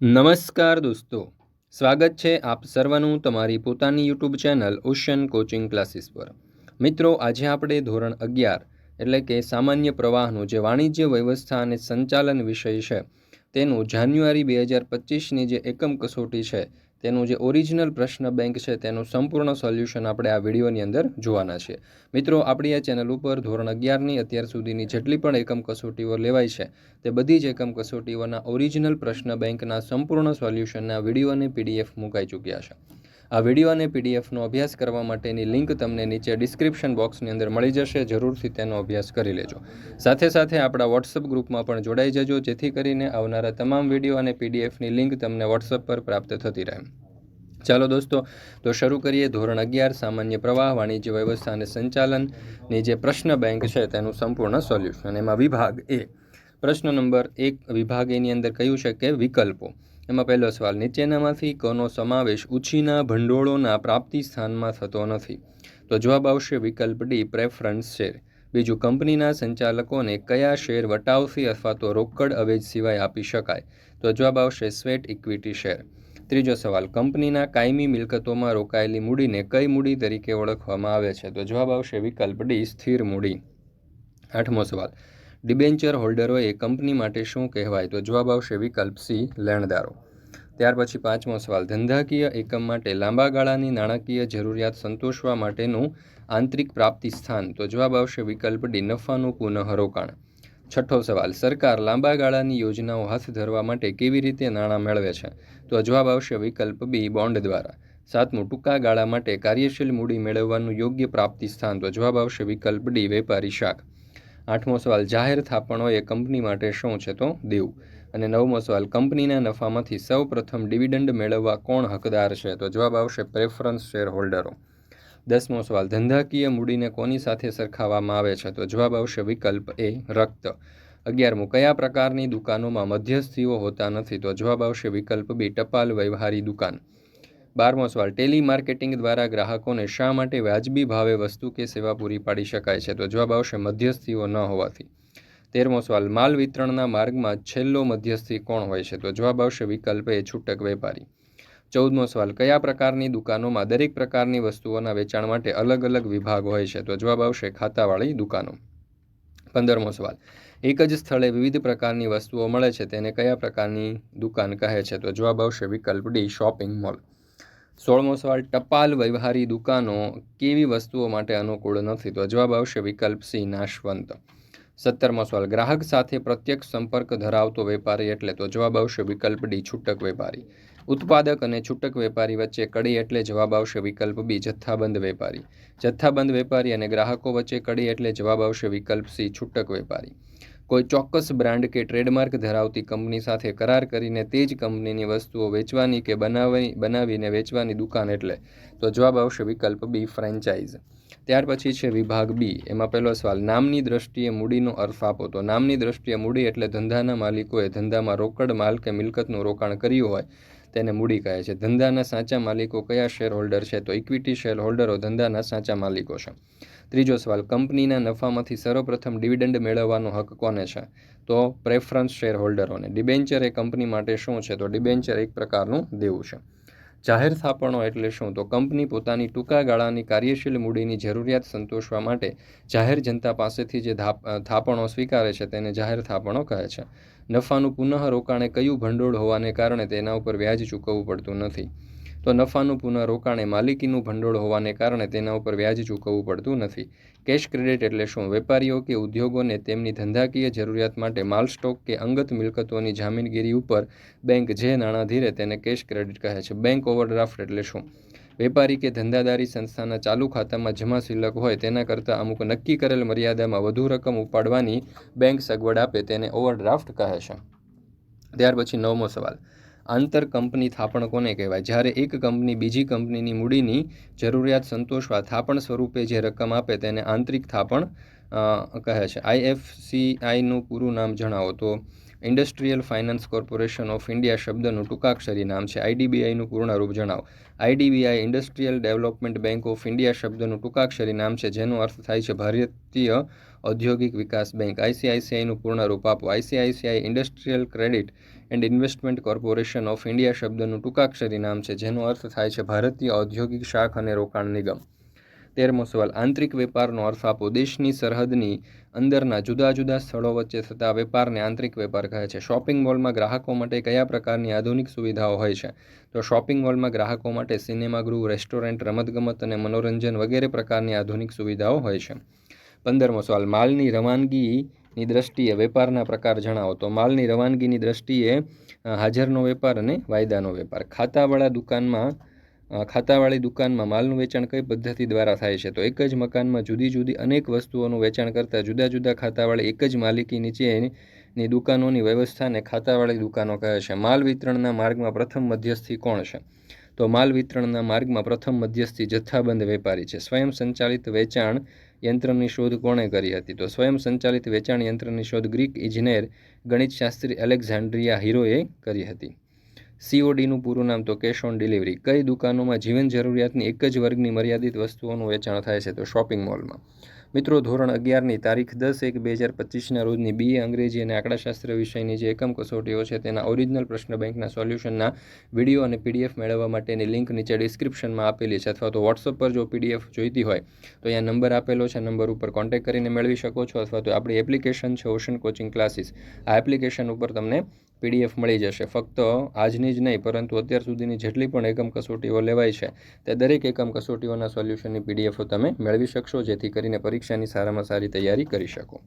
નમસ્કાર દોસ્તો. સ્વાગત છે આપ સર્વનું તમારી પોતાની YouTube channel Ocean Coaching Classes પર. મિત્રો, આજે આપણે ધોરણ અગિયાર, એટલે કે સામાન્ય પ્રવાહનું જે વાણિજ્ય વ્યવસ્થા અને સંચાલન વિષય છે, તેનું જાન્યુઆરી બે હજાર પચીસની જે એકમ કસોટી છે તેનું જે ઓરિજિનલ પ્રશ્ન બેંક છે, તેનું સંપૂર્ણ સોલ્યુશન આપણે આ વિડીયોની અંદર જોવાના છે. મિત્રો, આપણી આ ચેનલ ઉપર ધોરણ અગિયારની અત્યાર સુધીની જેટલી પણ એકમ કસોટીઓ લેવાય છે, તે બધી જ એકમ કસોટીઓના ઓરિજિનલ પ્રશ્ન બેંકના સંપૂર્ણ સોલ્યુશનના વીડિયો અને પીડીએફ મુકાઈ ચૂક્યા છે. આ વીડિયો અને પીડીએફનો અભ્યાસ કરવા માટેની લિંક તમને નીચે ડિસ્ક્રિપ્શન બોક્સની અંદર મળી જશે. જરૂરથી તેનો અભ્યાસ કરી લેજો. સાથે સાથે આપણા વોટ્સઅપ ગ્રુપમાં પણ જોડાઈ જજો, જેથી કરીને આવનારા તમામ વીડિયો અને પીડીએફની લિંક તમને વોટ્સઅપ પર પ્રાપ્ત થતી રહે. ચાલો દોસ્તો, તો શરૂ કરીએ. ધોરણ અગિયાર, સામાન્ય પ્રવાહ, વાણિજ્ય વ્યવસ્થા અને સંચાલનની જે પ્રશ્ન બેંક છે, તેનું સંપૂર્ણ સોલ્યુશન. એમાં વિભાગ એ. પ્રશ્ન નંબર એક, વિભાગ એની અંદર કહ્યું છે કે વિકલ્પો? એમાં પહેલો સવાલ, નીચેનામાંથી કનો સમાવેશ ઉછીના ભંડોળોના પ્રાપ્તિ સ્થાનમાં થતો નથી? તો જવાબ આવશે વિકલ્પ ડી, પ્રેફરન્સ શેર. બીજું, કંપનીના સંચાલકોને કયા શેર વટાવથી અથવા તો રોકડ અવેજ સિવાય આપી શકાય? તો જવાબ આવશે સ્વેટ ઇક્વિટી શેર. ત્રીજો સવાલ, કંપનીના કાયમી મિલકતોમાં રોકાયેલી મૂડીને કઈ મૂડી તરીકે ઓળખવામાં આવે છે? તો જવાબ આવશે વિકલ્પ ડી, સ્થિર મૂડી. આઠમો સવાલ, ડિબેન્ચર હોલ્ડરોએ કંપની માટે શું કહેવાય? તો જવાબ આવશે વિકલ્પ સી, લેણદારો. ત્યાર પછી પાંચમો સવાલ. ધંધાકીય એકમ માટે લાંબા ગાળાની નાણાકીય જરૂરિયાત સંતોષવા માટેનું આંતરિક પ્રાપ્તિ સ્થાન. તો જવાબ આવશે વિકલ્પ ડી, નફાનું પુનઃરોકાણ. છઠ્ઠો સવાલ. સરકાર લાંબા ગાળાની યોજનાઓ હાથ ધરવા માટે કેવી રીતે નાણાં મેળવે છે? તો જવાબ આવશે વિકલ્પ બી, બોન્ડ દ્વારા. સાતમું, ટૂંકા ગાળા માટે કાર્યશીલ મૂડી મેળવવાનું યોગ્ય પ્રાપ્તિ સ્થાન. તો જવાબ આવશે વિકલ્પ ડી, વેપારી શાખ. આઠમો સવાલ. જાહેર થાપણો એ કંપની માટે શું છે? તો દેવું. અને નવમો સવાલ, કંપનીના નફામાંથી સૌ પ્રથમ ડિવિડન્ડ મેળવવા કોણ હકદાર છે? તો જવાબ આવશે પ્રેફરન્સ શેર હોલ્ડરો દસમો સવાલ, ધંધાકીય મૂડીને કોની સાથે સરખાવવામાં આવે છે? તો જવાબ આવશે વિકલ્પ એ, રક્ત. અગિયારમું, કયા પ્રકારની દુકાનોમાં મધ્યસ્થીઓ હોતા નથી? તો જવાબ આવશે વિકલ્પ બી, ટપાલ વ્યવહારી દુકાન. બારમો સવાલ ટેલી માર્કેટિંગ દ્વારા ગ્રાહકોને શા માટે વાજબી ભાવે વસ્તુ કે સેવા પૂરી પાડી શકાય છે? તો જવાબ આવશે મધ્યસ્થીઓ ન હોવાથી. તેરમો સવાલ, માલ વિતરણના માર્ગમાં છેલ્લો મધ્યસ્થી કોણ હોય છે? તો જવાબ આવશે વિકલ્પ એ છૂટક વેપારી. ચૌદમો સવાલ, કયા પ્રકારની દુકાનોમાં દરેક પ્રકારની વસ્તુઓના વેચાણ માટે અલગ અલગ વિભાગ હોય છે? તો જવાબ આવશે ખાતાવાળી દુકાનો. પંદરમો સવાલ, એક જ સ્થળે વિવિધ પ્રકારની વસ્તુઓ મળે છે, તેને કયા પ્રકારની દુકાન કહે છે? તો જવાબ આવશે વિકલ્પ ડી, શોપિંગ મોલ. સોળમો સવાલ, ટપાલ વ્યવહારી દુકાનો કેવી વસ્તુઓ માટે અનુકૂળ નથી? તો જવાબ આવશે વિકલ્પ સી, નાશવંત. સત્તરમો સવાલ. ગ્રાહક સાથે પ્રત્યક્ષ સંપર્ક ધરાવતો વેપારી એટલે તો જવાબ આવશે વિકલ્પ ડી, છૂટક વેપારી. ઉત્પાદક અને છૂટક વેપારી વચ્ચે કડી એટલે જવાબ આવશે વિકલ્પ બી, જથ્થાબંધ વેપારી. જથ્થાબંધ વેપારી અને ગ્રાહકો વચ્ચે કડી એટલે જવાબ આવશે વિકલ્પ સી, છૂટક વેપારી. કોઈ ચોક્કસ બ્રાન્ડ કે ટ્રેડમાર્ક ધરાવતી કંપની સાથે કરાર કરીને તે જ કંપનીની વસ્તુઓ વેચવાની કે બનાવી બનાવીને વેચવાની દુકાન એટલે તો જવાબ આવશે વિકલ્પ બી, ફ્રેન્ચાઇઝ. ત્યાર પછી છે વિભાગ બી. એમાં પહેલો સવાલ, નામની દ્રષ્ટિએ મૂડીનો અર્થ આપો. તો નામની દ્રષ્ટિએ મૂડી એટલે ધંધાના માલિકોએ ધંધામાં રોકડ, માલ કે મિલકતનું રોકાણ કર્યું હોય તેને મૂડી કહે છે. ધંધાના સાચા માલિકો કયા શેર હોલ્ડર છે? તો ઇક્વિટી શેર હોલ્ડરો ધંધાના સાચા માલિકો છે. ત્રીજો સવાલ, કંપનીના નફામાંથી સર્વપ્રથમ ડિવિડન્ડ મેળવવાનો હક કોને છે? તો પ્રેફરન્સ શેર હોલ્ડરોને ડિબેન્ચર એ કંપની માટે શું છે? તો ડિબેન્ચર એક પ્રકારનું દેવું છે. જાહેર થાપણો એટલે શું? તો કંપની પોતાની ટૂંકા ગાળાની કાર્યશીલ મૂડીની જરૂરિયાત સંતોષવા માટે જાહેર જનતા પાસેથી જે થાપણો સ્વીકારે છે તેને જાહેર થાપણો કહે છે. નફાનું પુનઃ રોકાણે કયું ભંડોળ હોવાને કારણે તેના ઉપર વ્યાજ ચૂકવવું પડતું નથી. તો નફાનું પુનઃ રોકાણે માલિકીનું ભંડોળ હોવાને કારણે તેના ઉપર વ્યાજ ચૂકવવું પડતું નથી. કેશ ક્રેડિટ એટલે શું? વેપારીઓ કે ઉદ્યોગોને તેમની ધંધાકીય જરૂરિયાત માટે માલ સ્ટોક કે અંગત મિલકતોની જામીનગીરી ઉપર બેંક જે નાણાં ધીરે તેને કેશ ક્રેડિટ કહે છે. બેંક ઓવરડ્રાફ્ટ એટલે શું? વેપારી કે ધંધાદારી સંસ્થાના ચાલુ ખાતામાં જમા શિલ્લક હોય તેના કરતાં અમુક નક્કી કરેલ મર્યાદામાં વધુ રકમ ઉપાડવાની બેંક સગવડ આપે તેને ઓવરડ્રાફ્ટ કહે છે. ત્યાર પછી નવમો સવાલ. આંતર કંપની થાપણ કોને કહેવાય? જ્યારે એક કંપની બીજી કંપનીની મૂડીની જરૂરિયાત સંતોષવા થાપણ સ્વરૂપે જે રકમ આપે તેને આંતરિક થાપણ કહે છે. આઈએફસીઆઈનું પૂરું નામ જણાવો તો industrial finance corporation of India શબ્દનું ટૂંકાક્ષરી નામ છે. આઈડીબીઆઈનું પૂર્ણ રૂપ જણાવો. IDBI industrial development bank of India શબ્દનું ટૂંકાક્ષરી નામ છે, જેનો અર્થ થાય છે ભારતીય ઔદ્યોગિક વિકાસ બેંક આઈસીઆઈસીઆઈનું પૂર્ણ રૂપ આપો ICICI industrial credit and investment corporation of India શબ્દનું ટૂંકાક્ષરી નામ છે, જેનો અર્થ થાય છે ભારતીય ઔદ્યોગિક શાખ અને રોકાણ નિગમ. તેરમો સવાલ, આંતરિક વેપારનો અર્થ આપો. દેશની સરહદની અંદરના જુદા જુદા સ્થળો વચ્ચે થતા વેપારને આંતરિક વેપાર કહે છે. શોપિંગ મોલમાં ગ્રાહકો માટે કયા પ્રકારની આધુનિક સુવિધાઓ હોય છે? તો શોપિંગ મોલમાં ગ્રાહકો માટે સિનેમાગૃહ રેસ્ટોરન્ટ, રમતગમત અને મનોરંજન વગેરે પ્રકારની આધુનિક સુવિધાઓ હોય છે. પંદરમો સવાલ. માલની રવાનગીની દ્રષ્ટિએ વેપારના પ્રકાર જણાવો. તો માલની રવાનગીની દ્રષ્ટિએ હાજરનો વેપાર અને વાયદાનો વેપાર. ખાતાવાળા દુકાનમાં ખાતાવાળી દુકાનમાં માલનું વેચાણ કઈ પદ્ધતિ દ્વારા થાય છે? તો એક જ મકાનમાં જુદી જુદી અનેક વસ્તુઓનું વેચાણ કરતાં જુદા જુદા ખાતાવાળી એક જ માલિકી નીચેની દુકાનોની વ્યવસ્થાને ખાતાવાળી દુકાનો કહે છે. માલ વિતરણના માર્ગમાં પ્રથમ મધ્યસ્થી કોણ છે? તો માલ વિતરણના માર્ગમાં પ્રથમ મધ્યસ્થી જથ્થાબંધ વેપારી છે. સ્વયં સંચાલિત વેચાણ યંત્રની શોધ કોણે કરી હતી? તો સ્વયં સંચાલિત વેચાણ યંત્રની શોધ ગ્રીક ઇજનેર ગણિતશાસ્ત્રી એલેક્ઝાન્ડ્રિયા હીરોએ કરી હતી. સીઓડીનું પૂરું નામ તો કેશ ઓન ડિલિવરી. કઈ દુકાનોમાં જીવન જરૂરિયાતની એક જ વર્ગની મર્યાદિત વસ્તુઓનું વેચાણ થાય છે? તો શોપિંગ મોલમાં. મિત્રો, ધોરણ અગિયારની તારીખ દસ એક બે હજાર પચીસના રોજની બીએ અંગ્રેજી અને આંકડાશાસ્ત્ર વિષયની જે એકમ કસોટીઓ છે, તેના ઓરિજિનલ પ્રશ્ન બેંકના સોલ્યુશનના વીડિયો અને પીડીએફ મેળવવા માટેની લિંક નીચે ડિસ્ક્રિપ્શનમાં આપેલી છે અથવા તો વોટ્સઅપ પર જો પીડીએફ જોઈતી હોય, તો અહીંયા નંબર આપેલો છે. નંબર ઉપર કોન્ટેક્ટ કરીને મેળવી શકો છો અથવા તો આપણી એપ્લિકેશન છે, ઓશન કોચિંગ ક્લાસીસ. આ એપ્લિકેશન ઉપર તમને પીડીએફ મળી જશે. ફક્ત આજની જ નહીં, પરંતુ અત્યાર સુધીની જેટલી પણ એકમ કસોટીઓ લેવાય છે, તે દરેક એકમ કસોટીઓના સોલ્યુશનની પીડીએફો તમે મેળવી શકશો, જેથી કરીને પરીક્ષાની સારામાં સારી તૈયારી કરી શકો.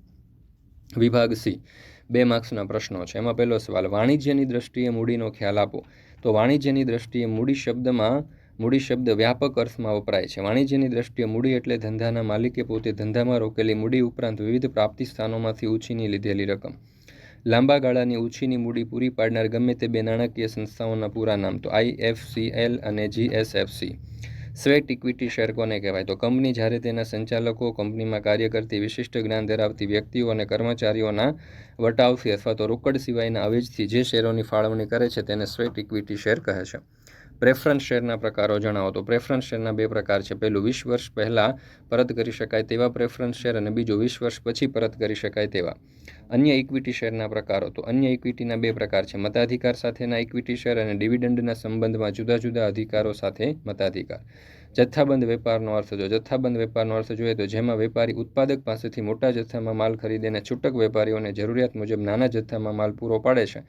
વિભાગ સી. બે માર્ક્સના પ્રશ્નો છે. એમાં પહેલો સવાલ, વાણિજ્યની દ્રષ્ટિએ મૂડીનો ખ્યાલ આપો. તો વાણિજ્યની દ્રષ્ટિએ મૂડી શબ્દમાં, મૂડી શબ્દ વ્યાપક અર્થમાં વપરાય છે. વાણિજ્યની દ્રષ્ટિએ મૂડી એટલે ધંધાના માલિકે પોતે ધંધામાં રોકેલી મૂડી ઉપરાંત વિવિધ પ્રાપ્તિ સ્થાનોમાંથી ઉછીની લીધેલી રકમ. લાંબા ગાળાની ઉછીની મૂડી પૂરી પાડનાર ગમે તે બે નાણાકીય સંસ્થાઓના પૂરા નામ તો આઈએફસીએલ અને જીએસએફસી સ્વેટ ઇક્વિટી શેર કોને કહેવાય? તો કંપની જ્યારે તેના સંચાલકો, કંપનીમાં કાર્ય કરતી વિશિષ્ટ જ્ઞાન ધરાવતી વ્યક્તિઓ અને કર્મચારીઓના વટાવથી અથવા તો રોકડ સિવાયના અવેજથી જે શેરોની ફાળવણી કરે છે તેને સ્વેટ ઇક્વિટી શેર કહે છે. પ્રેફરન્સ શેરના પ્રકારો જણાવો તો પ્રેફરન્સ શેરના બે પ્રકાર છે. પહેલું વીસ વર્ષ પહેલાં પરત કરી શકાય તેવા પ્રેફરન્સ શેર અને બીજું વીસ વર્ષ પછી પરત કરી શકાય તેવા. અન્ય ઇક્વિટી શેરના પ્રકારો તો અન્ય ઇક્વિટીના બે પ્રકાર છે. મતાધિકાર સાથેના ઇક્વિટી શેર અને ડિવિડન્ડના સંબંધમાં જુદા જુદા અધિકારો સાથે મતાધિકાર. જથ્થાબંધ વેપારનો અર્થ જો જથ્થાબંધ વેપારનો અર્થ જોઈએ તો જેમાં વેપારી ઉત્પાદક પાસેથી મોટા જથ્થામાં માલ ખરીદીને છૂટક વેપારીઓને જરૂરિયાત મુજબ નાના જથ્થામાં માલ પૂરો પાડે છે.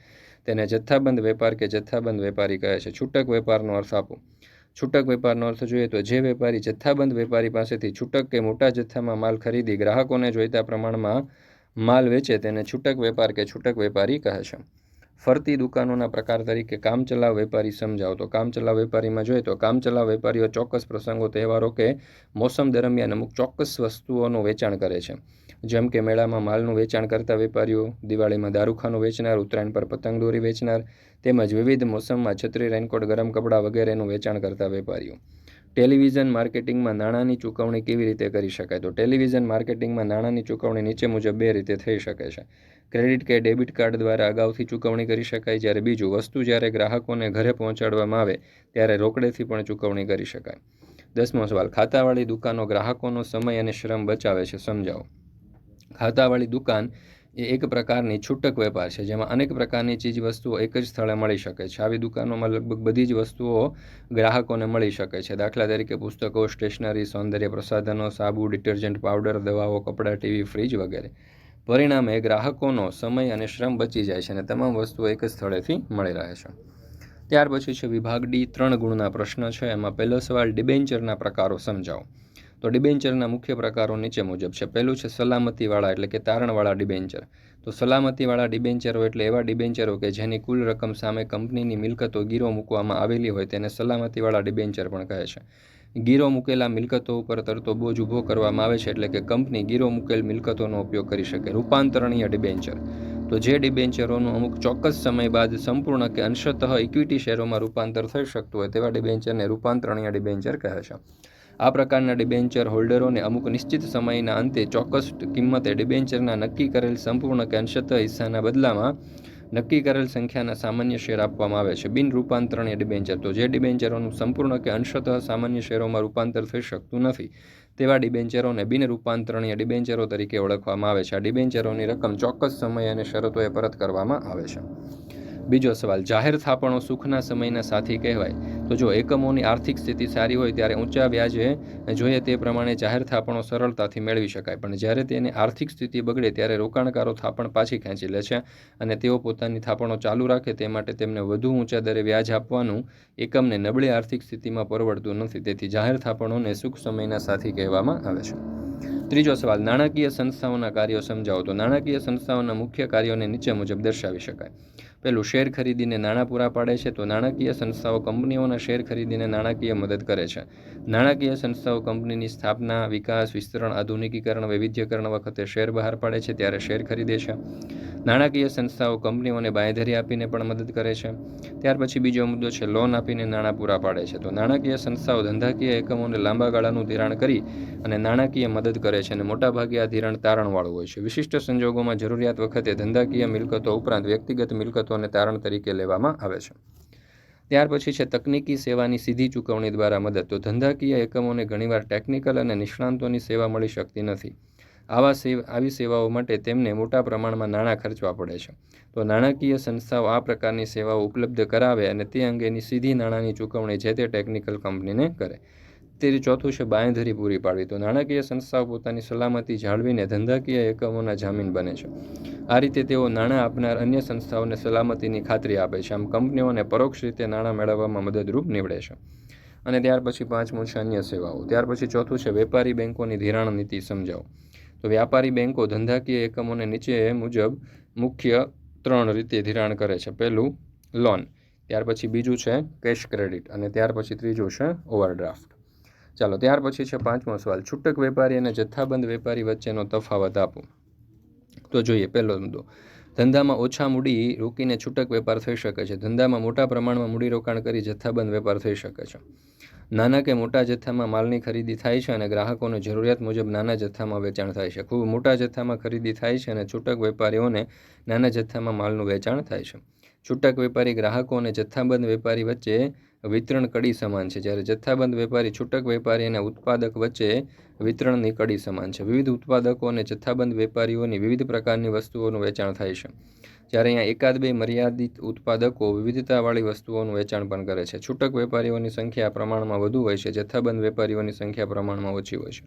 તેને જથ્થાબંધ વેપાર કે જથ્થાબંધ વેપારી કહે છે. છૂટક વેપારનો અર્થ આપો. છૂટક વેપારનો અર્થ જોઈએ તો જે વેપારી જથ્થાબંધ વેપારી પાસેથી છૂટક કે મોટા જથ્થામાં માલ ખરીદી ગ્રાહકોને જોઈતા પ્રમાણમાં માલ વેચે તેને છૂટક વેપાર કે છૂટક વેપારી કહે છે. ફરતી દુકાનોના પ્રકાર તરીકે કામચલાઉ વેપારી સમજાવો. તો કામચલાઉ વેપારીમાં જોઈએ તો કામચલાઉ વેપારીઓ ચોક્કસ પ્રસંગો, તહેવારો કે મોસમ દરમિયાન અમુક ચોક્કસ વસ્તુઓનું વેચાણ કરે છે. જેમ કે મેળામાં માલનું વેચાણ કરતા વેપારીઓ, દિવાળીમાં દારૂખાનું વેચનાર, ઉત્તરાયણ પર પતંગ દોરી વેચનાર, તેમજ વિવિધ મોસમમાં છત્રી, રેનકોટ, ગરમ કપડાં વગેરેનું વેચાણ કરતા વેપારીઓ. ટેલિવિઝન માર્કેટિંગમાં નાણાંની ચૂકવણી કેવી રીતે કરી શકાય? તો ટેલિવિઝન માર્કેટિંગમાં નાણાંની ચૂકવણી નીચે મુજબ બે રીતે થઈ શકે છે. ક્રેડિટ કે ડેબિટ કાર્ડ દ્વારા અગાઉથી ચૂકવણી કરી શકાય જ્યારે બીજું વસ્તુ જ્યારે ગ્રાહકોને ઘરે પહોંચાડવામાં આવે, ત્યારે રોકડેથી પણ ચૂકવણી કરી શકાય. દસમો સવાલ, ખાતાવાળી દુકાનો ગ્રાહકોનો સમય અને શ્રમ બચાવે છે, સમજાવો. ખાતાવાળી દુકાન એ એક પ્રકારની છૂટક વેપાર છે, જેમાં અનેક પ્રકારની ચીજ વસ્તુઓ એક જ સ્થળે મળી શકે છે. આવી દુકાનોમાં લગભગ બધી જ વસ્તુઓ ગ્રાહકોને મળી શકે છે. દાખલા તરીકે પુસ્તકો, સ્ટેશનરી, સૌંદર્ય પ્રસાધનો, સાબુ, ડિટર્જન્ટ, પાવડર, દવાઓ, કપડાં, ટીવી, ફ્રીજ વગેરે. પરિણામે ગ્રાહકોનો સમય અને શ્રમ બચી જાય છે અને તમામ વસ્તુઓ એક જ સ્થળેથી મળી રહે છે. ત્યાર પછી છે વિભાગ ડી, ત્રણ ગુણના પ્રશ્ન છે. એમાં પહેલો સવાલ, ડિબેન્ચરના પ્રકારો સમજાવો. તો ડિબેન્ચરના મુખ્ય પ્રકારો નીચે મુજબ છે. પહેલું છે સલામતીવાળા એટલે કે તારણવાળા ડિબેન્ચર. તો સલામતીવાળા ડિબેન્ચરો એટલે એવા ડિબેન્ચરો કે જેની કુલ રકમ સામે કંપનીની મિલકતો ગીરો મૂકવામાં આવેલી હોય તેને સલામતીવાળા ડિબેન્ચર પણ કહે છે. ગીરો મૂકેલા મિલકતો ઉપર તરતો બોજ ઊભો કરવામાં આવે છે એટલે કે કંપની ગીરો મૂકેલ મિલકતોનો ઉપયોગ કરી શકે. રૂપાંતરણીય ડિબેન્ચર. તો જે ડિબેન્ચરોનું અમુક ચોક્કસ સમય બાદ સંપૂર્ણ કે અંશતઃ ઇક્વિટી શેરોમાં રૂપાંતર થઈ શકતું હોય તેવા ડિબેન્ચરને રૂપાંતરણીય ડિબેન્ચર કહે છે. આ પ્રકારના ડિબેન્ચર હોલ્ડરોને અમુક નિશ્ચિત સમયના અંતે ચોક્કસ કિંમતે ડિબેન્ચરના નક્કી કરેલ સંપૂર્ણ કે અંશતઃ હિસ્સાના બદલામાં નક્કી કરેલ સંખ્યાના સામાન્ય શેર આપવામાં આવે છે. બિન રૂપાંતરણીય ડિબેન્ચર. તો જે ડિબેન્ચરોનું સંપૂર્ણ કે અંશતઃ સામાન્ય શેરોમાં રૂપાંતર થઈ શકતું નથી, તેવા ડિબેન્ચરોને બિન રૂપાંતરણીય ડિબેન્ચરો તરીકે ઓળખવામાં આવે છે. આ ડિબેન્ચરોની રકમ ચોક્કસ સમય અને શરતોએ પરત કરવામાં આવે છે. બીજો સવાલ, જાહેર થાપણો સુખના સમયના સાથી કહેવાય. તો જો એકમોની આર્થિક સ્થિતિ સારી હોય ત્યારે ઊંચા વ્યાજે જોઈએ તે પ્રમાણે જાહેર થાપણો સરળતાથી મેળવી શકાય. પણ જ્યારે તેની આર્થિક સ્થિતિ બગડે ત્યારે રોકાણકારો થાપણ પાછી ખેંચી લે છે અને તેઓ પોતાની થાપણો ચાલુ રાખે તે માટે તેમને વધુ ઊંચા દરે વ્યાજ આપવાનું એકમને નબળી આર્થિક સ્થિતિમાં પરવડતું નથી. તેથી જાહેર થાપણોને સુખ સમયના સાથી કહેવામાં આવે છે. ત્રીજો સવાલ, નાણાકીય સંસ્થાઓના કાર્યો સમજાવો તો નાણાકીય સંસ્થાઓના મુખ્ય કાર્યોને નીચે મુજબ દર્શાવી શકાય. પેલું શેર ખરીદીને નાણાં પૂરા પાડે છે તો નાણાકીય સંસ્થાઓ કંપનીઓના શેર ખરીદીને નાણાકીય મદદ કરે છે. નાણાકીય સંસ્થાઓ કંપનીની સ્થાપના, વિકાસ, વિસ્તરણ, આધુનિકીકરણ, વૈવિધ્યકરણ વખતે શેર બહાર પાડે છે ત્યારે શેર ખરીદે છે. નાણાકીય સંસ્થાઓ કંપનીઓને બાંયધરી આપીને પણ મદદ કરે છે. ત્યાર પછી બીજો મુદ્દો છે લોન આપીને નાણાં પૂરા પાડે છે. તો નાણાકીય સંસ્થાઓ ધંધાકીય એકમોને લાંબા ગાળાનું ધિરાણ કરી અને નાણાકીય મદદ કરે છે અને મોટાભાગે આ ધિરાણ તારણવાળું હોય છે. વિશિષ્ટ સંજોગોમાં જરૂરિયાત વખતે ધંધાકીય મિલકતો ઉપરાંત વ્યક્તિગત મિલકતોને તારણ તરીકે લેવામાં આવે છે. ત્યાર પછી છે, તકનીકી સેવાની સીધી ચૂકવણી દ્વારા મદદ. તો ધંધાકીય એકમોને ઘણીવાર ટેકનિકલ અને નિષ્ણાંતોની સેવા મળી શકતી નથી. આવા સેવા, આવી સેવાઓ માટે તેમને મોટા પ્રમાણમાં નાણાં ખર્ચવા પડે છે. તો નાણાકીય સંસ્થાઓ આ પ્રકારની સેવાઓ ઉપલબ્ધ કરાવે અને તે અંગેની સીધી નાણાંની ચૂકવણી જે તે ટેકનિકલ કંપનીને કરે. તે ચોથું છે બાંયધરી પૂરી પાડવી. તો નાણાકીય સંસ્થાઓ પોતાની સલામતી જાળવીને ધંધાકીય એકમોના જામીન બને છે. આ રીતે તેઓ નાણાં આપનાર અન્ય સંસ્થાઓને સલામતીની ખાતરી આપે છે. આમ કંપનીઓને પરોક્ષ રીતે નાણાં મેળવવામાં મદદરૂપ નીવડે છે. અને ત્યાર પછી પાંચમું છે અન્ય સેવાઓ. ત્યાર પછી ચોથું છે વેપારી બેન્કોની ધિરાણ નીતિ સમજાવો. તો વ્યાપારી બેન્કો ધંધાકીય એકમોને નીચે મુજબ મુખ્ય ત્રણ રીતે ધિરાણ કરે છે. પહેલું, લોન. ત્યાર પછી બીજું છે કેશ ક્રેડિટ અને ત્યાર પછી ત્રીજું છે ઓવરડ્રાફ્ટ. ચાલો, ત્યાર પછી છે પાંચમો સવાલ. છૂટક વેપારી અને જથ્થાબંધ વેપારી વચ્ચેનો તફાવત આપો. તો જોઈએ, પહેલો મુદ્દો. ધંધામાં ઓછા મૂડી રોકીને છૂટક વેપાર થઈ શકે છે. ધંધામાં મોટા પ્રમાણમાં મૂડીરોકાણ કરી જથ્થાબંધ વેપાર થઈ શકે છે. નાના કે મોટા જથ્થામાં માલની ખરીદી થાય છે અને ગ્રાહકોને જરૂરિયાત મુજબ નાના જથ્થામાં વેચાણ થાય છે. ખૂબ મોટા જથ્થામાં ખરીદી થાય છે અને છૂટક વેપારીઓને નાના જથ્થામાં માલનું વેચાણ થાય છે. છૂટક વેપારી ગ્રાહકો અને જથ્થાબંધ વેપારી વચ્ચે વિતરણ કડી સમાન છે. જ્યારે જથ્થાબંધ વેપારી છૂટક વેપારી અને ઉત્પાદક વચ્ચે વિતરણની કડી સમાન છે. વિવિધ ઉત્પાદકો અને જથ્થાબંધ વેપારીઓની વિવિધ પ્રકારની વસ્તુઓનું વેચાણ થાય છે. જ્યારે અહીંયા એકાદ બે મર્યાદિત ઉત્પાદકો વિવિધતાવાળી વસ્તુઓનું વેચાણ પણ કરે છે. છૂટક વેપારીઓની સંખ્યા પ્રમાણમાં વધુ હોય છે. જથ્થાબંધ વેપારીઓની સંખ્યા પ્રમાણમાં ઓછી હોય છે.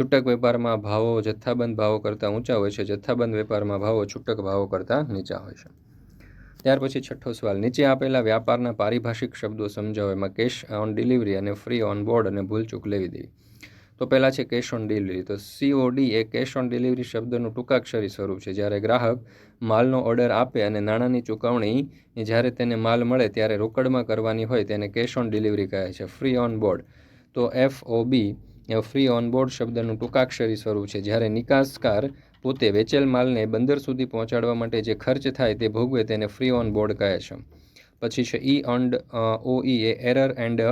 છૂટક વેપારમાં ભાવો જથ્થાબંધ ભાવો કરતાં ઊંચા હોય છે. જથ્થાબંધ વેપારમાં ભાવો છૂટક ભાવો કરતાં નીચા હોય છે. ત્યાર પછી છઠ્ઠો સવાલ. નીચે આપેલા વ્યાપારના પારિભાષિક શબ્દો સમજાવો. એમાં કેશ ઓન ડિલિવરી અને ફ્રી ઓન બોર્ડ અને ભૂલચૂક લેવી દેવી. તો પહેલાં છે કેશ ઓન ડિલિવરી. તો સીઓડી એ કેશ ઓન ડિલિવરી શબ્દનું ટૂંકાક્ષરી સ્વરૂપ છે. જ્યારે ગ્રાહક માલનો ઓર્ડર આપે અને નાણાંની ચૂકવણી જ્યારે તેને માલ મળે ત્યારે રોકડમાં કરવાની હોય તેને કેશ ઓન ડિલિવરી કહે છે. Free on board. તો F O B free on board શબ્દનું ટૂંકાક્ષરી સ્વરૂપ છે. જ્યારે નિકાસકાર પોતે વેચેલ માલને બંદર સુધી પહોંચાડવા માટે જે ખર્ચ થાય તે ભોગવે તેને ફ્રી ઓન બોર્ડ કહે છે. પછી છે ઈ ઓન્ડ ઓ ઈ એ એરર એન્ડ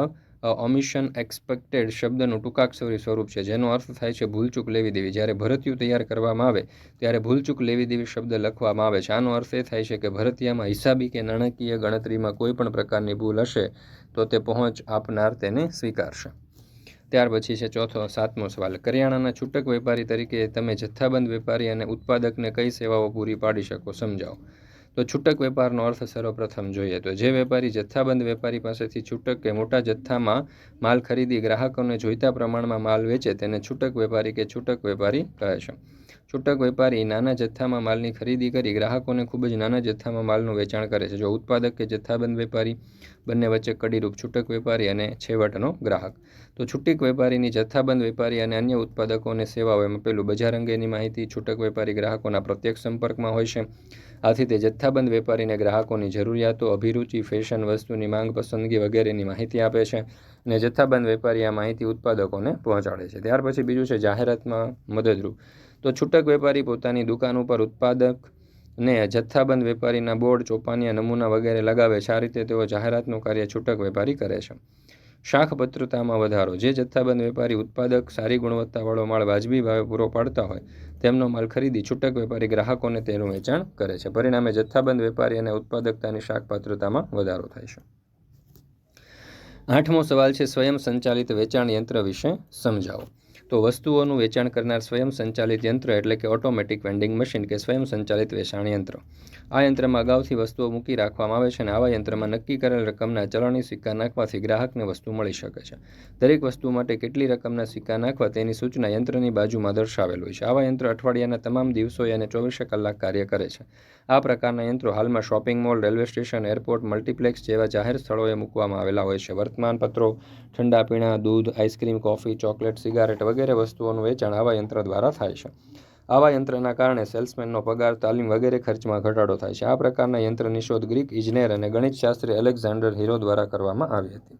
ઓમિશન એક્સપેક્ટેડ શબ્દનું ટૂંકાક્ષરી સ્વરૂપ છે, જેનો અર્થ થાય છે ભૂલચૂક લેવી દેવી. જ્યારે ભરતિયું તૈયાર કરવામાં આવે, ત્યારે ભૂલચૂક લેવી દેવી શબ્દ લખવામાં આવે છે. આનો અર્થ એ થાય છે કે ભરતિયામાં હિસાબી કે નાણાકીય ગણતરીમાં કોઈ પણ પ્રકારની ભૂલ હશે, તો તે પહોંચ આપનાર તેને સ્વીકારશે. ત્યાર પછી છે ચોથો, સાતમો સવાલ. કરિયાણાના છૂટક વેપારી તરીકે તમે જથ્થાબંધ વેપારી અને ઉત્પાદકને કઈ સેવાઓ પૂરી પાડી શકો સમજાવો. તો છૂટક વેપારનો અર્થ સર્વપ્રથમ જોઈએ તો જે વેપારી જથ્થાબંધ વેપારી પાસેથી છૂટક કે મોટા જથ્થામાં માલ ખરીદી ગ્રાહકોને જોઈતા પ્રમાણમાં માલ વેચે તેને છૂટક વેપારી કે છૂટક વેપારી કહે છે. છૂટક વેપારી નાના જથ્થામાં માલની ખરીદી કરી ગ્રાહકોને ખૂબ જ નાના જથ્થામાં માલનું વેચાણ કરે છે. જો ઉત્પાદક કે જથ્થાબંધ વેપારી બંને વચ્ચે કડીરૂપ છૂટક વેપારી અને છેવટનો ગ્રાહક. તો છૂટક વેપારીની જથ્થાબંધ વેપારી અને અન્ય ઉત્પાદકોને સેવાઓ એમાં પેલું બજાર અંગેની માહિતી છૂટક વેપારી ગ્રાહકોના પ્રત્યક્ષ સંપર્કમાં હોય છે. આથી તે જથ્થાબંધ વેપારીને ગ્રાહકોની જરૂરિયાતો, અભિરુચિ, ફેશન વસ્તુની માંગ, પસંદગી વગેરેની માહિતી આપે છે અને જથ્થાબંધ વેપારી આ માહિતી ઉત્પાદકોને પહોંચાડે છે. ત્યાર પછી બીજું છે જાહેરાતમાં મદદરૂપ. તો છૂટક વેપારી પોતાની દુકાન ઉપર ઉત્પાદક ને જથ્થાબંધ વેપારીના બોર્ડ ચોપાનિયા નમૂના વગેરે લગાવે છે. આ રીતે તેઓ જાહેરાતનું કાર્ય છૂટક વેપારી કરે છે. શાખપત્રતામાં વધારો. જે જથ્થાબંધ વેપારી ઉત્પાદક સારી ગુણવત્તાવાળો માળ વાજબી ભાવે પૂરો પાડતા હોય, તેમનો માલ ખરીદી છૂટક વેપારી ગ્રાહકોને તેનું વેચાણ કરે છે. પરિણામે જથ્થાબંધ વેપારી અને ઉત્પાદકતાની શાકપાત્રતામાં વધારો થાય છે. આઠમો સવાલ છે સ્વયં સંચાલિત વેચાણ યંત્ર વિશે સમજાવો. તો વસ્તુઓનું વેચાણ કરનાર સ્વયં સંચાલિત યંત્ર એટલે કે ઓટોમેટિક વેન્ડિંગ મશીન કે સ્વયં સંચાલિત વેચાણ યંત્ર. આ યંત્રમાં અગાઉથી વસ્તુઓ મૂકી રાખવામાં આવે છે અને આવા યંત્રમાં નક્કી કરેલ રકમના ચલણી સિક્કા નાખવાથી ગ્રાહકને વસ્તુ મળી શકે છે. દરેક વસ્તુ માટે કેટલી રકમના સિક્કા નાખવા તેની સૂચના યંત્રની બાજુમાં દર્શાવેલ હોય છે. આવા યંત્ર અઠવાડિયાના તમામ દિવસોએ અને ચોવીસે કલાક કાર્ય કરે છે. આ પ્રકારના યંત્રો હાલમાં shopping mall railway station airport multiplex જેવા જાહેર સ્થળોએ મૂકવામાં આવેલા હોય છે. વર્તમાનપત્રો, ઠંડા પીણા, દૂધ આઈસ્ક્રીમ કોફી ચોકલેટ સિગારેટ વગેરે વસ્તુઓનું વેચાણ આવા યંત્ર દ્વારા થાય છે. આવા યંત્રના કારણે સેલ્સમેનનો પગાર, તાલીમ વગેરે ખર્ચમાં ઘટાડો થાય છે. આ પ્રકારના યંત્રની શોધ ગ્રીક, ઇજનેર અને ગણિતશાસ્ત્રી એલેક્ઝાન્ડર હીરો દ્વારા કરવામાં આવી હતી.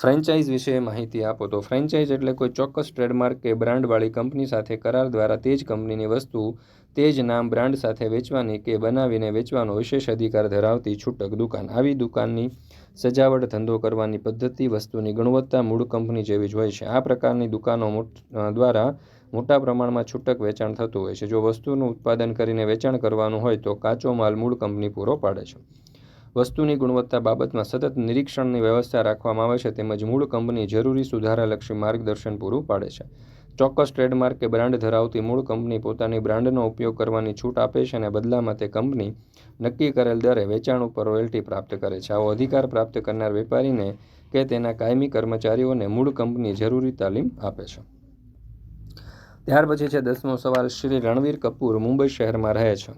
ફ્રેન્ચાઇઝ વિશે માહિતી આપો તો ફ્રેન્ચાઇઝ એટલે કોઈ ચોક્કસ ટ્રેડમાર્ક કે બ્રાન્ડવાળી કંપની સાથે કરાર દ્વારા તે જ કંપનીની વસ્તુ, તે જ નામ બ્રાન્ડ સાથે વેચવાની કે બનાવીને વેચવાનો વિશેષ અધિકાર ધરાવતી છૂટક દુકાન. આવી દુકાનની સજાવટ ધંધો કરવાની પદ્ધતિ, વસ્તુની ગુણવત્તા, મૂળ કંપની જેવી જ હોય છે. આ પ્રકારની દુકાનો દ્વારા મોટા પ્રમાણમાં છૂટક વેચાણ થતું હોય છે. જો વસ્તુનું ઉત્પાદન કરીને વેચાણ કરવાનું હોય તો કાચો માલ મૂળ કંપની પૂરો પાડે છે. વસ્તુની ગુણવત્તા બાબતમાં સતત નિરીક્ષણની વ્યવસ્થા રાખવામાં આવે છે. તેમજ મૂળ કંપની જરૂરી સુધારાલક્ષી માર્ગદર્શન પૂરું પાડે છે. ચોક્કસ ટ્રેડમાર્ક કે બ્રાન્ડ ધરાવતી મૂળ કંપની પોતાની બ્રાન્ડનો ઉપયોગ કરવાની છૂટ આપે છે અને બદલામાં તે કંપની નક્કી કરેલ દરે વેચાણ ઉપર રોયલ્ટી પ્રાપ્ત કરે છે. આવો અધિકાર પ્રાપ્ત કરનાર વેપારીને કે તેના કાયમી કર્મચારીઓને મૂળ કંપની જરૂરી તાલીમ આપે છે. ત્યાર પછી છે દસમો સવાલ, શ્રી રણવીર કપૂર મુંબઈ શહેરમાં રહે છે.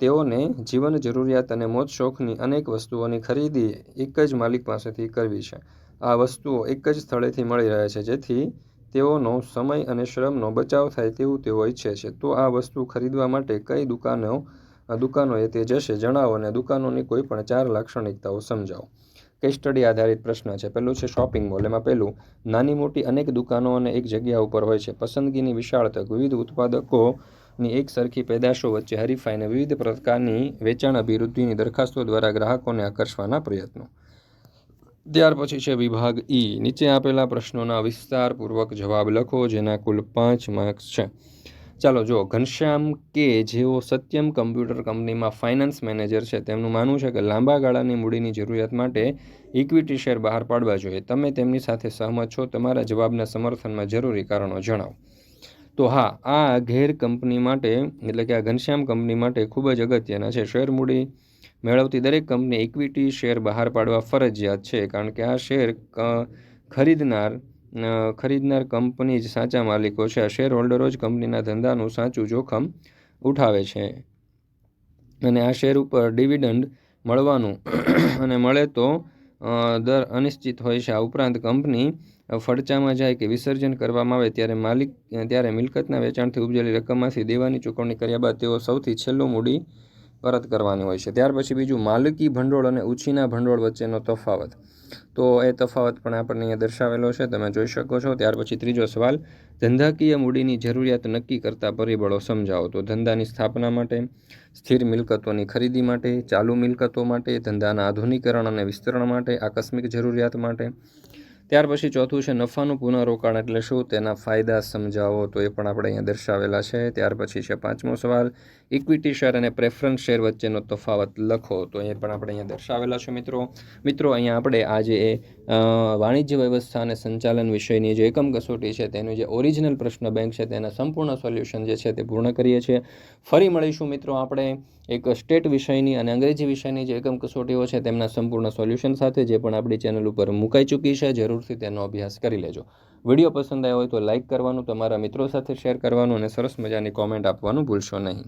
તેઓને જીવન જરૂરિયાત અને મોજ શોખની અનેક વસ્તુઓની ખરીદી એક જ માલિક પાસેથી કરવી છે. આ વસ્તુઓ એક જ સ્થળેથી મળી રહે છે, જેથી તેઓનો સમય અને શ્રમનો બચાવ થાય તેવું તેઓ ઈચ્છે છે તો આ વસ્તુ ખરીદવા માટે કઈ દુકાનો દુકાનોએ તે જશે? જણાવો અને દુકાનોની કોઈ પણ ચાર લાક્ષણિકતાઓ સમજાવો. કેસ સ્ટડી આધારિત પ્રશ્ન છે. પહેલું છે શોપિંગ મોલ. એમાં પહેલું, નાની મોટી અનેક દુકાનો અને એક જગ્યા ઉપર હોય છે. પસંદગીની વિશાળ તક. વિવિધ ઉત્પાદકો ની એક સરખી પેદાશો વચ્ચે હરીફાઈને વિવિધ પ્રકારની વેચાણ અભિવૃદ્ધિની દરખાસ્તો દ્વારા ગ્રાહકોને આકર્ષવાના પ્રયત્નો. ત્યાર પછી છે વિભાગ ઈ નીચે આપેલા પ્રશ્નોના વિસ્તારપૂર્વક જવાબ લખો, જેના કુલ પાંચ માર્ક્સ છે. ચાલો જો ઘનશ્યામ કે જેઓ સત્યમ કમ્પ્યુટર કંપનીમાં ફાઇનાન્સ મેનેજર છે, તેમનું માનવું છે કે લાંબા ગાળાની મૂડીની જરૂરિયાત માટે ઇક્વિટી શેર બહાર પાડવા જોઈએ. તમે તેમની સાથે સહમત છો, તમારા જવાબના સમર્થનમાં જરૂરી કારણો જણાવો. તો હા, આ ઘેર કંપની માટે, એટલે કે આ ઘનશ્યામ કંપની માટે ખૂબ જ અગત્યના છે. શેર મૂડી મેળવતી દરેક કંપની ઇક્વિટી શેર બહાર પાડવા ફરજિયાત છે, કારણ કે આ શેર ખરીદનાર ખરીદનાર કંપની જ સાચા માલિકો છે. આ શેર હોલ્ડરો જ કંપનીના ધંધાનું સાચું જોખમ ઉઠાવે છે. અને આ શેર ઉપર ડિવિડન્ડ મળવાનું અને મળે તો દર અનિશ્ચિત હોય છે. આ ઉપરાંત કંપની ફડચામાં જાય કે વિસર્જન કરવામાં આવે ત્યારે માલિક, ત્યારે મિલકતના વેચાણથી ઉપજેલી રકમમાંથી દેવાની ચૂકવણી કર્યા બાદ તેઓ સૌથી છેલ્લું મૂડી પરત કરવાની હોય છે. ત્યાર પછી બીજું માલિકી ભંડોળ અને ઉછીના ભંડોળ વચ્ચેનો તફાવત. તો એ તફાવત પણ આપણને અહીંયા દર્શાવેલો છે, તમે જોઈ શકો છો. ત્યાર પછી ત્રીજો સવાલ, ધંધાકીય મૂડીની જરૂરિયાત નક્કી કરતા પરિબળો સમજાવો. તો ધંધાની સ્થાપના માટે, સ્થિર મિલકતોની ખરીદી માટે, ચાલુ મિલકતો માટે, ધંધાના આધુનિકરણ અને વિસ્તરણ માટે, આકસ્મિક જરૂરિયાત માટે ત્યાર પછી ચોથું છે નફાનું પુનઃરોકાણ. એટલે શું? તેના ફાયદા સમજાવો તો એ પણ આપણે અહીંયા દર્શાવેલા છે. ત્યાર પછી છે પાંચમો સવાલ. ઇક્વિટી શેર અને પ્રેફરન્સ શેર વચ્ચેનો તફાવત લખો તો એ પણ આપણે અહીંયા દર્શાવેલા છે મિત્રો. મિત્રો, અહીંયા આપણે આજે એ વાણિજ્ય વ્યવસ્થા અને સંચાલન વિષયની જે એકમ કસોટી છે, તેનું જે ઓરિજિનલ પ્રશ્ન બેંક છે, તેના સંપૂર્ણ સોલ્યુશન જે છે તે પૂર્ણ કરીએ છીએ. ફરી મળીશું મિત્રો આપણે એક સ્ટેટ વિષયની અને અંગ્રેજી વિષયની જે એકમ કસોટીઓ છે, તેમના સંપૂર્ણ સોલ્યુશન સાથે, જે પણ આપણી ચેનલ ઉપર મુકાઈ ચૂકી છે જરૂરથી તેનો અભ્યાસ કરી લેજો. વીડિયો પસંદ આવ્યો હોય તો લાઇક કરવાનું, તમારા મિત્રો સાથે શેર કરવાનું અને સરસ મજાની કોમેન્ટ આપવાનું ભૂલશો નહીં.